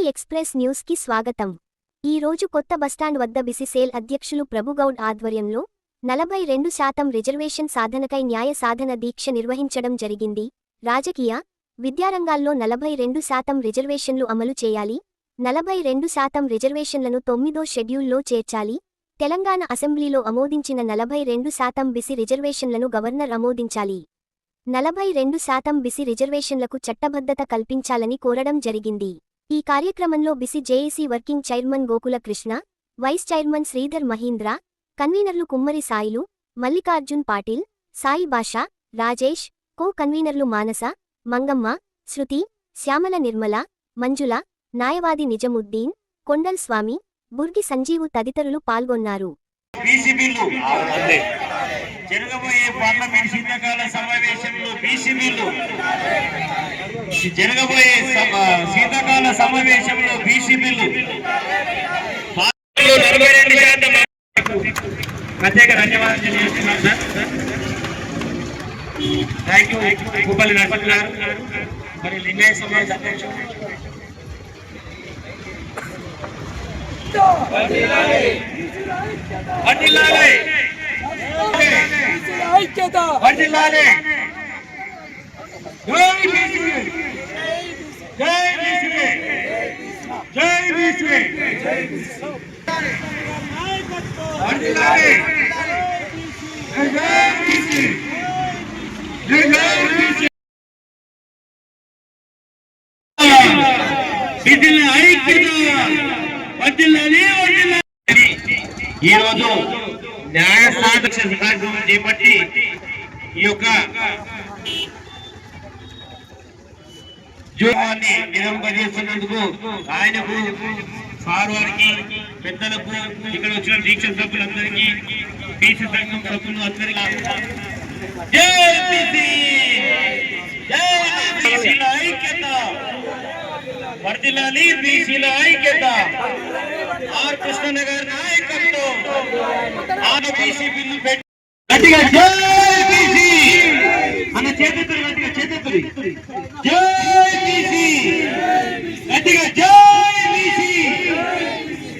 TV express న్యూస్కి స్వాగతం. ఈ రోజు కొత్త బస్టాండ్ వద్ద బిసిసేల్ అధ్యక్షులు ప్రభుగౌడ్ ఆధ్వర్యంలో నలభై రెండు శాతం రిజర్వేషన్ సాధనకై న్యాయ సాధన దీక్ష నిర్వహించడం జరిగింది. రాజకీయ విద్యారంగాల్లో నలభై రెండు శాతం రిజర్వేషన్లు అమలు చేయాలి నలభై రెండు శాతం రిజర్వేషన్లను తొమ్మిదో షెడ్యూల్లో చేర్చాలి తెలంగాణ అసెంబ్లీలో ఆమోదించిన నలభై రెండు శాతం బిసి రిజర్వేషన్లను గవర్నర్ ఆమోదించాలి. నలభై రెండు శాతం బిసి రిజర్వేషన్లకు చట్టబద్ధత కల్పించాలని కోరడం జరిగింది. ఈ కార్యక్రమంలో BC JAC working chairman Gokula Krishna vice chairman Sridhar Mahindra కన్వీనర్లు కుమ్మరి సాయిలు మల్లికార్జున్ పాటిల్ సాయి బాషా రాజేష్ కో కన్వీనర్లు మానస మంగమ్మ శృతి శ్యామల నిర్మల మంజుల నాయవాది నిజముద్దీన్ కొండల్ స్వామి బుర్గి సంజీవు తదితరులు పాల్గొన్నారు. బీసీ బిల్లు జరగబోయే పార్లమెంట్ శీతాకాల సమావేశంలో బీసీ బిల్లు జరగబోయే శీతాకాల సమావేశంలో బీసీ బిల్లు నలభై రెండు శాతం ప్రత్యేక ధన్యవాదాలు తెలియజేస్తున్నాను సార్. థ్యాంక్ యూ గారు. మరి లింగాయ సమాజ్ అధ్యక్షుడు. ఐక్యత వర్ధిల్లాలి. జై బీసీ. జై బీసీ. జై బీసీ. వర్ధిల్లాలి. జై బీసీ. జై బీసీ. ఐక్యత. వర్ధిల్లాలి, వర్ధిల్లాలి. ఈ రోజు న్యాయ సాధక్ష కార్యక్రమం చేపట్టి ఈ యొక్క ఉద్యోగాన్ని నిరంబరిస్తున్నందుకు ఆయనకు సార్ వారికి పెద్దలకు ఇక్కడ వచ్చిన దీక్ష సభ్యులందరికీ బీసీ సంఘం సభ్యులు అందరికీ. జై బీసీ! జై ఐక్యత! వర్ధిల్లాలి బీసీల ఐక్యత! ఆర్ కృష్ణ గారి నాయకత్వం. ఆన బీసీ బిల్లు పెట్టి గట్టిగా జై బీసీ! అన్న చేతులు గట్టిగా చేతులు జై బీసీ! గట్టిగా జై బీసీ!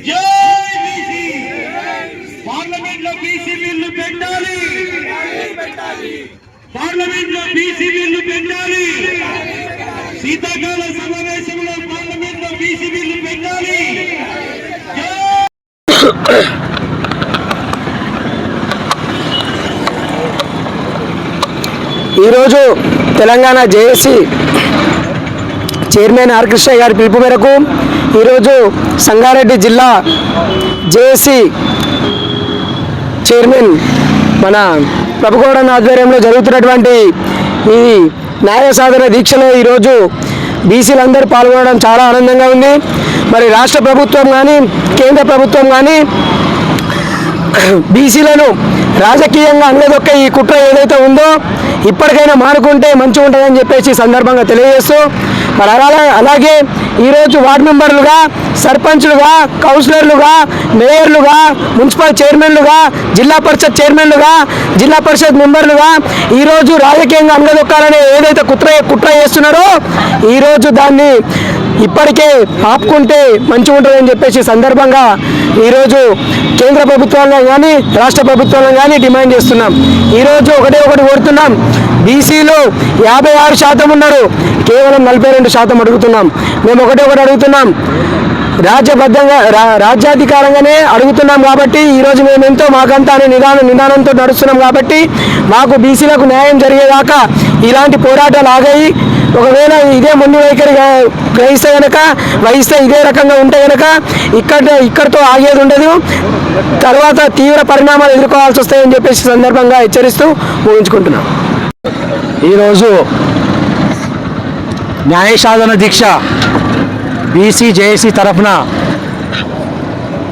జై బీసీ! పార్లమెంట్లో బీసీ బిల్లు పెట్టాలి. పార్లమెంట్లో బీసీ బిల్లు పెట్టాలి. శీతాకాల సమావేశంలో పార్లమెంట్లో బీసీ బిల్లు పెట్టాలి జై ఈరోజు Telangana JAC chairman R Krishna గారి పిలుపు మేరకు ఈరోజు సంగారెడ్డి జిల్లా జేఏసీ చైర్మన్ మన ప్రభుగౌడన్ ఆధ్వర్యంలో జరుగుతున్నటువంటి ఈ న్యాయ సాధన దీక్షలో ఈరోజు బీసీలందరూ పాల్గొనడం చాలా ఆనందంగా ఉంది. మరి రాష్ట్ర ప్రభుత్వం కానీ కేంద్ర ప్రభుత్వం కానీ బీసీలను రాజకీయంగా అందదొక్క ఈ కుట్ర ఏదైతే ఉందో ఇప్పటికైనా మానుకుంటే మంచిగా ఉంటుందని చెప్పేసి సందర్భంగా తెలియజేస్తూ మరి అలా అలాగే ఈరోజు వార్డు మెంబర్లుగా సర్పంచ్లుగా కౌన్సిలర్లుగా మేయర్లుగా మున్సిపల్ చైర్మన్లుగా జిల్లా పరిషత్ చైర్మన్లుగా జిల్లా పరిషత్ మెంబర్లుగా ఈరోజు రాజకీయంగా అనగదొక్కాలని ఏదైతే కుట్ర కుట్ర చేస్తున్నారో ఈరోజు దాన్ని ఇప్పటికే ఆపుకుంటే మంచిగా ఉంటుందని చెప్పేసి సందర్భంగా ఈరోజు కేంద్ర ప్రభుత్వంలో కానీ రాష్ట్ర ప్రభుత్వంలో కానీ డిమాండ్ చేస్తున్నాం. ఈరోజు ఒకటే ఒకటి కోరుతున్నాం. బీసీలు యాభై ఆరు శాతం ఉన్నారు. కేవలం నలభై రెండు శాతం అడుగుతున్నాం. మేము ఒకటే ఒకటి అడుగుతున్నాం. రాజ్యబద్ధంగా రా- రాజ్యాధికారంగానే అడుగుతున్నాం కాబట్టి ఈరోజు మేము ఎంతో మాకంతా అనే నిదానం నిదానంతో నడుస్తున్నాం కాబట్టి మాకు బీసీలకు న్యాయం జరిగేదాకా ఇలాంటి పోరాటాలు ఆగాయి. ఒకవేళ ఇదే ముందు వైఖరి గ్రహిస్తే గనక వహిస్తే ఇదే రకంగా ఉంటే గనక ఇక్కడ ఇక్కడితో ఆగేది ఉండదు. తర్వాత తీవ్ర పరిణామాలు ఎదుర్కోవాల్సి వస్తాయని చెప్పేసి సందర్భంగా హెచ్చరిస్తూ ఊహించుకుంటున్నాం ఈరోజు న్యాయ సాధన దీక్ష బీసీ జేఏసీ తరఫున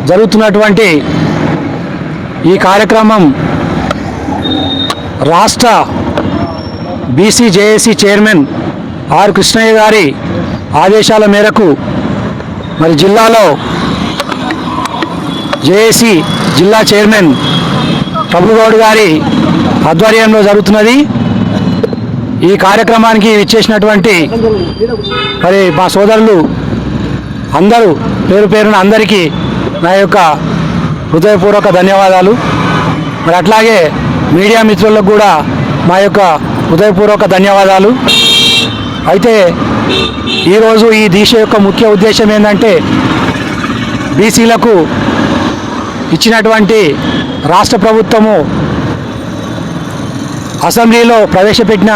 జరుగుతున్నటువంటి ఈ కార్యక్రమం రాష్ట్ర BC JAC chairman R Krishnaiah గారి ఆదేశాల మేరకు మరి జిల్లాలో జేఏసీ జిల్లా చైర్మన్ ప్రభుగౌడ్ గారి ఆధ్వర్యంలో జరుగుతున్నది. ఈ కార్యక్రమానికి ఇచ్చేసినటువంటి మరి మా సోదరులు అందరూ పేరు పేరున అందరికీ నా యొక్క హృదయపూర్వక ధన్యవాదాలు. మరి అట్లాగే మీడియా మిత్రులకు కూడా మా యొక్క హృదయపూర్వక ధన్యవాదాలు. అయితే ఈరోజు ఈ దీక్ష యొక్క ముఖ్య ఉద్దేశం ఏంటంటే బీసీలకు ఇచ్చినటువంటి రాష్ట్ర ప్రభుత్వము అసెంబ్లీలో ప్రవేశపెట్టిన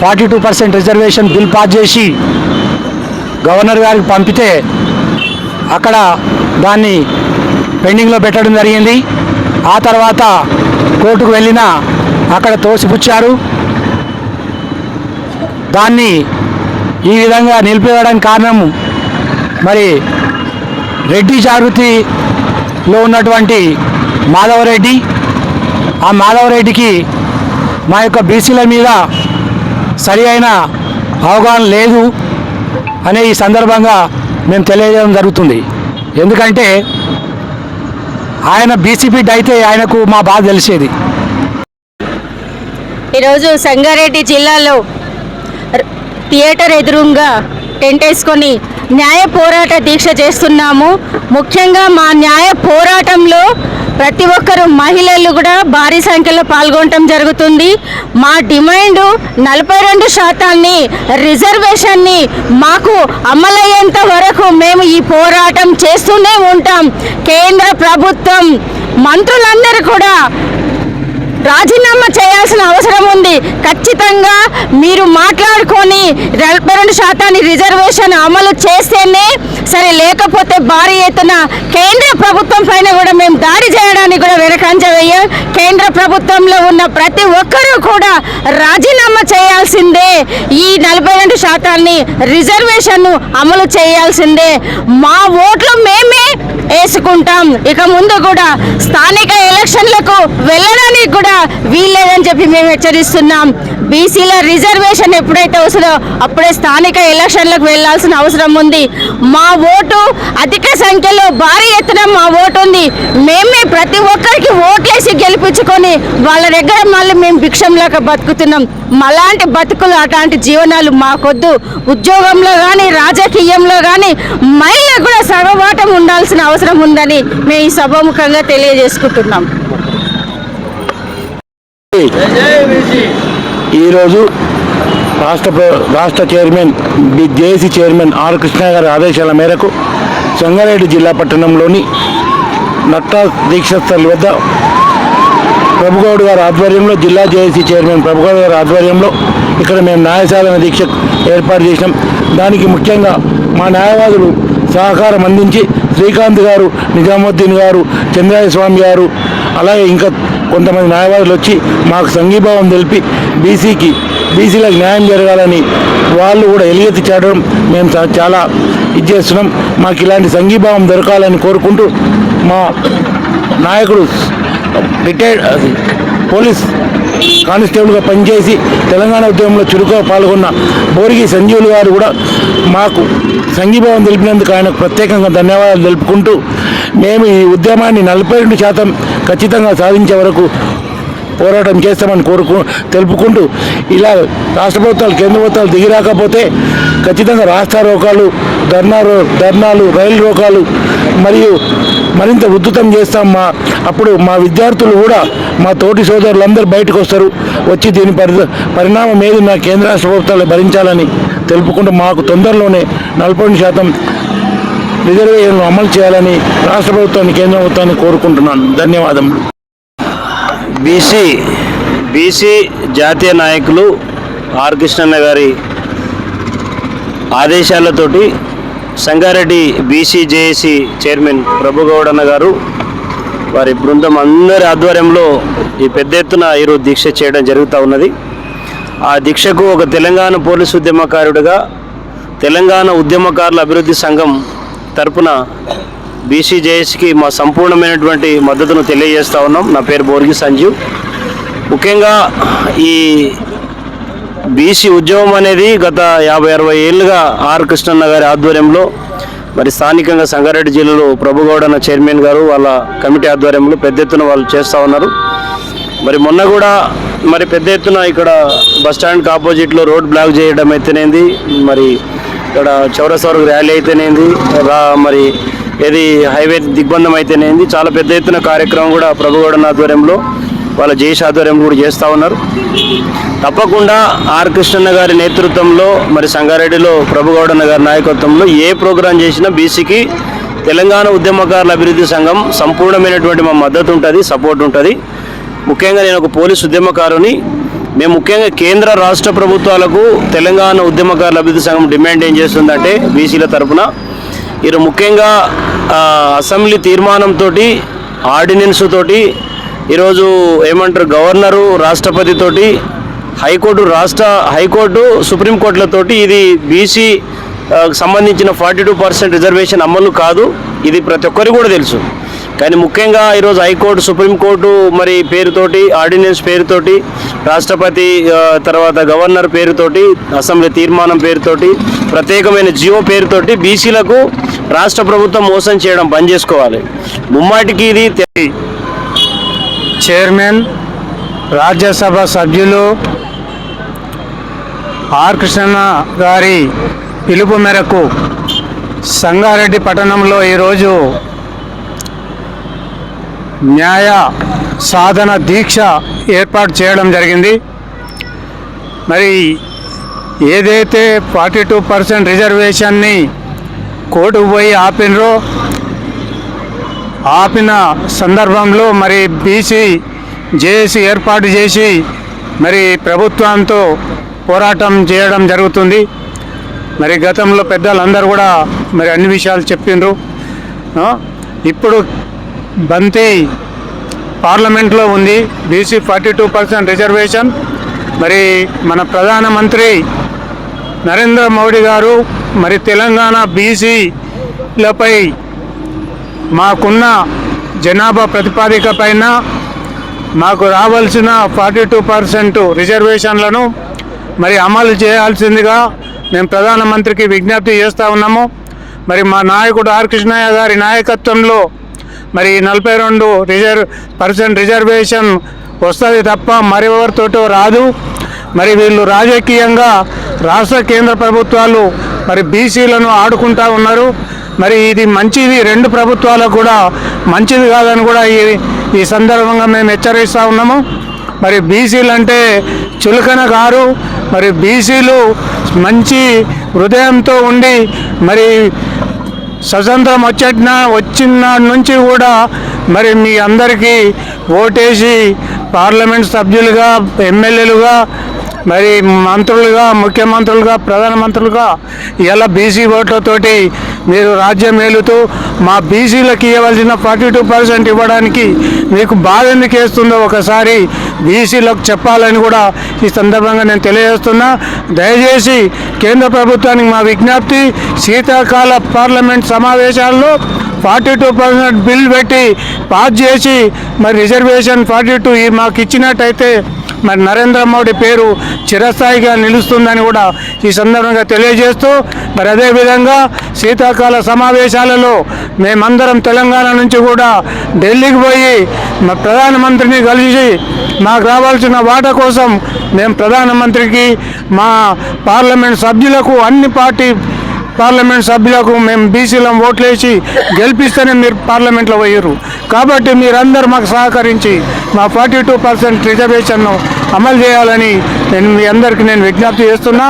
forty two percent reservation bill pass చేసి గవర్నర్ గారికి పంపితే అక్కడ దాన్ని పెండింగ్లో పెట్టడం జరిగింది. ఆ తర్వాత కోర్టుకు వెళ్ళినా అక్కడ తోసిపుచ్చారు. దాన్ని ఈ విధంగా నిలిపివేయడానికి కారణం మరి రెడ్డి జాగృతిలో ఉన్నటువంటి మాధవరెడ్డి. ఆ మాధవరెడ్డికి మా యొక్క బీసీల మీద సరి అయిన అవగాహన లేదు. అనే ఈ సందర్భంగా మేము తెలియజేయడం జరుగుతుంది. ఎందుకంటే ఆయన బీసీపీ అయితే ఆయనకు మా బాధ తెలిసేది. ఈరోజు సంగారెడ్డి జిల్లాలో థియేటర్ ఎదురుగా టెంట్ వేసుకొని న్యాయ పోరాట దీక్ష చేస్తున్నాము. ముఖ్యంగా మా న్యాయ పోరాటంలో ప్రతి ఒక్కరు మహిళలు కూడా భారీ సంఖ్యలో పాల్గొనటం జరుగుతుంది. మా డిమాండ్ నలభై రెండు శాతాన్ని రిజర్వేషన్ని మాకు అమలయ్యేంత వరకు మేము ఈ పోరాటం చేస్తూనే ఉంటాం. కేంద్ర ప్రభుత్వం మంత్రులందరూ కూడా రాజీనామా చేయాల్సిన అవసరం ఉంది. ఖచ్చితంగా మీరు మాట్లాడుకొని నలభై రెండు శాతాన్ని రిజర్వేషన్ అమలు చేస్తేనే సరే లేకపోతే భారీ ఎత్తున కేంద్ర ప్రభుత్వం పైన కూడా మేము దాడి చేయడానికి కూడా వెనకంజ వేయం. కేంద్ర ప్రభుత్వంలో ఉన్న ప్రతి ఒక్కరూ కూడా రాజీనామా చేయాల్సిందే. ఈ నలభై రెండు శాతాన్ని రిజర్వేషన్ను అమలు చేయాల్సిందే. మా ఓట్లు మేమే వేసుకుంటాం. ఇక ముందు కూడా స్థానిక ఎలక్షన్లకు వెళ్ళడానికి కూడా వీల్లేదని చెప్పి మేము హెచ్చరిస్తున్నాం. బీసీల రిజర్వేషన్ ఎప్పుడైతే వస్తుందో అప్పుడే స్థానిక ఎలక్షన్లకు వెళ్ళాల్సిన అవసరం ఉంది. మా ఓటు అధిక సంఖ్యలో భారీ ఎత్తున మా ఓటు ఉంది. మేమే ప్రతి ఒక్కరి గెలిపించుకొని వాళ్ళ దగ్గర మళ్ళీ మేము భిక్షంలాగా బతుకుతున్నాం. మలాంటి బతుకులు అలాంటి జీవనాలు మాకొద్దు. ఉద్యోగంలో కానీ రాజకీయంలో కానీ మహిళలకు కూడా సగవాటం ఉండాల్సిన అవసరం ఉందని మేము ఈ సభాముఖంగా తెలియజేసుకుంటున్నాం. ఈరోజు రాష్ట్ర రాష్ట్ర chairman B JAC chairman R Krishna గారి ఆదేశాల మేరకు సంగారెడ్డి జిల్లా పట్టణంలోని నట్టా దీక్షస్థల్ వద్ద ప్రభుగౌడ్ గారి ఆధ్వర్యంలో జిల్లా జేఏసీ చైర్మన్ ప్రభుగౌడ్ గారి ఆధ్వర్యంలో ఇక్కడ మేము న్యాయశాలన దీక్ష ఏర్పాటు చేసినాం. దానికి ముఖ్యంగా మా న్యాయవాదులు సహకారం అందించి శ్రీకాంత్ గారు నిజాముద్దీన్ గారు చంద్రాయస్వామి గారు అలాగే ఇంకా కొంతమంది న్యాయవాదులు వచ్చి మాకు సంఘీభావం తెలిపి బీసీకి బీసీలకు న్యాయం జరగాలని వాళ్ళు కూడా ఎలుగెత్తి చేరడం మేము చాలా ఇది చేస్తున్నాం. మాకు ఇలాంటి సంఘీభావం దొరకాలని కోరుకుంటూ మా నాయకుడు రిటైర్డ్ పోలీస్ కానిస్టేబుల్గా పనిచేసి తెలంగాణ ఉద్యమంలో చురుకుగా పాల్గొన్న బోరిగి సంజీవులు గారు కూడా మాకు సంఘీభావం తెలిపినందుకు ఆయనకు ప్రత్యేకంగా ధన్యవాదాలు తెలుపుకుంటూ మేము ఈ ఉద్యమాన్ని నలభై రెండు శాతం ఖచ్చితంగా సాధించే వరకు పోరాటం చేస్తామని కోరుకు తెలుపుకుంటూ ఇలా రాష్ట్ర ప్రభుత్వాలు కేంద్ర ప్రభుత్వాలు దిగిరాకపోతే ఖచ్చితంగా రాష్ట్ర రోకాలు ధర్నా రో- ధర్నాలు రైలు రోకాలు మరియు మరింత ఉద్ధృతం చేస్తాం మా అప్పుడు మా విద్యార్థులు కూడా మా తోటి సోదరులందరూ బయటకు వస్తారు. వచ్చి దీని పరి పరిణామం ఏది నా కేంద్ర రాష్ట్ర ప్రభుత్వాలు భరించాలని తెలుపుకుంటూ మాకు తొందరలోనే నలభై శాతం రిజర్వేషన్లు అమలు చేయాలని రాష్ట్ర ప్రభుత్వాన్ని కేంద్ర ప్రభుత్వాన్ని కోరుకుంటున్నాను. ధన్యవాదములు. బీసీ బీసీ జాతీయ నాయకులు ఆర్ కృష్ణన్న గారి ఆదేశాలతోటి సంగారెడ్డి బీసీ జేఏసీ చైర్మన్ ప్రభుగౌడన్న గారు వారి బృందం అందరి ఆధ్వర్యంలో ఈ పెద్ద ఎత్తున ఈరోజు దీక్ష చేయడం జరుగుతూ ఉన్నది. ఆ దీక్షకు ఒక తెలంగాణ పోలీసు ఉద్యమకారుడిగా తెలంగాణ ఉద్యమకారుల అభివృద్ధి సంఘం తరపున బీసీజేఏసీకి మా సంపూర్ణమైనటువంటి మద్దతును తెలియజేస్తూ ఉన్నాం. నా పేరు బోర్గి సంజీవ్. ముఖ్యంగా ఈ బీసీ ఉద్యమం అనేది గత యాభై అరవై ఏళ్ళుగా ఆర్ కృష్ణన్న గారి ఆధ్వర్యంలో మరి స్థానికంగా సంగారెడ్డి జిల్లాలో ప్రభుగౌడ అన్న చైర్మన్ గారు వాళ్ళ కమిటీ ఆధ్వర్యంలో పెద్ద ఎత్తున వాళ్ళు చేస్తూ ఉన్నారు. మరి మొన్న కూడా మరి పెద్ద ఎత్తున ఇక్కడ బస్ స్టాండ్కి ఆపోజిట్లో రోడ్ బ్లాక్ చేయడం అయితేనేది మరి ఇక్కడ చౌరస్ వరకు ర్యాలీ అయితేనేంది రా- మరి ఏది హైవే దిగ్బంధం అయితేనేది చాలా పెద్ద ఎత్తున కార్యక్రమం కూడా ప్రభుగౌడన ఆధ్వర్యంలో వాళ్ళ జేష్ ఆధ్వర్యంలో కూడా చేస్తూ ఉన్నారు. తప్పకుండా ఆర్ కృష్ణన్న గారి నేతృత్వంలో మరి సంగారెడ్డిలో ప్రభుగౌడన్న గారి నాయకత్వంలో ఏ ప్రోగ్రాం చేసినా బీసీకి తెలంగాణ ఉద్యమకారుల అభివృద్ధి సంఘం సంపూర్ణమైనటువంటి మా మద్దతు ఉంటుంది సపోర్ట్ ఉంటుంది. ముఖ్యంగా నేను ఒక పోలీస్ ఉద్యమకారుని మేము ముఖ్యంగా కేంద్ర రాష్ట్ర ప్రభుత్వాలకు తెలంగాణ ఉద్యమకారుల అభివృద్ధి సంఘం డిమాండ్ ఏం చేస్తుందంటే బీసీల తరపున వీరు ముఖ్యంగా అసెంబ్లీ తీర్మానంతో ఆర్డినెన్స్ తోటి ఈరోజు ఏమంటారు గవర్నరు రాష్ట్రపతితోటి హైకోర్టు రాష్ట్ర హైకోర్టు సుప్రీంకోర్టులతోటి ఇది బీసీ సంబంధించిన ఫార్టీ టూ పర్సెంట్ రిజర్వేషన్ అమలు కాదు. ఇది ప్రతి ఒక్కరికి కూడా తెలుసు. కానీ ముఖ్యంగా ఈరోజు హైకోర్టు సుప్రీంకోర్టు మరి పేరుతోటి ఆర్డినెన్స్ పేరుతోటి రాష్ట్రపతి తర్వాత గవర్నర్ పేరుతోటి అసెంబ్లీ తీర్మానం పేరుతోటి ప్రత్యేకమైన జియో పేరుతోటి బీసీలకు రాష్ట్ర ప్రభుత్వం మోసం చేయడం బంద్ చేసుకోవాలి. ముమ్మాటికి ఇది చైర్మన్ రాజ్యసభ సభ్యులు ఆర్. కృష్ణ గారి పిలుపు మేరకు సంగారెడ్డి పట్టణంలో ఈరోజు న్యాయ సాధన దీక్ష ఏర్పాటు చేయడం జరిగింది. మరి ఏదైతే ఫార్టీ టూ పర్సెంట్ రిజర్వేషన్ని కోర్టుకు పోయి ఆపినరో ఆపిన సందర్భంలో మరి బీసీ జేఏసీ ఏర్పాటు చేసి మరి ప్రభుత్వంతో పోరాటం చేయడం జరుగుతుంది. మరి గతంలో పెద్దలందరూ కూడా మరి అన్ని విషయాలు చెప్పిండ్రు. ఇప్పుడు బంతి పార్లమెంట్లో ఉంది. BC forty two percent reservation. మరి మన ప్రధానమంత్రి నరేంద్ర మోడీ గారు మరి తెలంగాణ బీసీలపై మాకున్న జనాభా ప్రతిపాదిక పైన మాకు రావాల్సిన ఫార్టీ టూ పర్సెంట్ రిజర్వేషన్లను మరి అమలు చేయాల్సిందిగా మేము ప్రధానమంత్రికి విజ్ఞప్తి చేస్తూ ఉన్నాము. మరి మా నాయకుడు ఆర్ కృష్ణయ్య గారి నాయకత్వంలో మరి నలభై రెండు రిజర్వ్ పర్సెంట్ రిజర్వేషన్ వస్తుంది తప్ప మరెవరితోటో రాదు. మరి వీళ్ళు రాజకీయంగా రాష్ట్ర కేంద్ర ప్రభుత్వాలు మరి బీసీలను ఆడుకుంటా ఉన్నారు. మరి ఇది మంచిది. రెండు ప్రభుత్వాలకు కూడా మంచిది కాదని కూడా ఈ ఈ సందర్భంగా మేము హెచ్చరిస్తూ ఉన్నాము. మరి బీసీలు అంటే చులకన గారు. మరి బీసీలు మంచి హృదయంతో ఉండి మరి స్వతంత్రం వచ్చేటిన వచ్చిన నుంచి కూడా మరి మీ అందరికీ ఓటేసి పార్లమెంట్ సభ్యులుగా ఎమ్మెల్యేలుగా మరి మంత్రులుగా ముఖ్యమంత్రులుగా ప్రధానమంత్రులుగా ఇలా బీసీ ఓట్లతోటి మీరు రాజ్యం మేలుతూ మా బీసీలకు ఇవ్వవలసిన ఫార్టీ టూ పర్సెంట్ ఇవ్వడానికి మీకు బాధ ఎందుకు వేస్తుందో ఒకసారి బీసీలకు చెప్పాలని కూడా ఈ సందర్భంగా నేను తెలియజేస్తున్నా. దయచేసి కేంద్ర ప్రభుత్వానికి మా విజ్ఞప్తి శీతాకాల పార్లమెంట్ సమావేశాల్లో ఫార్టీ టూ పర్సెంట్ బిల్ పెట్టి పాస్ చేసి మరి రిజర్వేషన్ ఫార్టీ టూ మాకు ఇచ్చినట్టయితే మరి నరేంద్ర మోడీ పేరు చిరస్థాయిగా నిలుస్తుందని కూడా ఈ సందర్భంగా తెలియజేస్తూ మరి అదేవిధంగా శీతాకాల సమావేశాలలో మేమందరం తెలంగాణ నుంచి కూడా ఢిల్లీకి పోయి మా ప్రధానమంత్రిని కలిసి మాకు రావాల్సిన వాటా కోసం మేము ప్రధానమంత్రికి మా పార్లమెంట్ సభ్యులకు అన్ని పార్టీ పార్లమెంట్ సభ్యులకు మేము బీసీలం ఓట్లేసి గెలిపిస్తేనే మీరు పార్లమెంట్లో పోయారు కాబట్టి మీరందరూ మాకు సహకరించి మా ఫార్టీ టూ పర్సెంట్ రిజర్వేషన్ను అమలు చేయాలని నేను మీ అందరికీ నేను విజ్ఞప్తి చేస్తున్నా.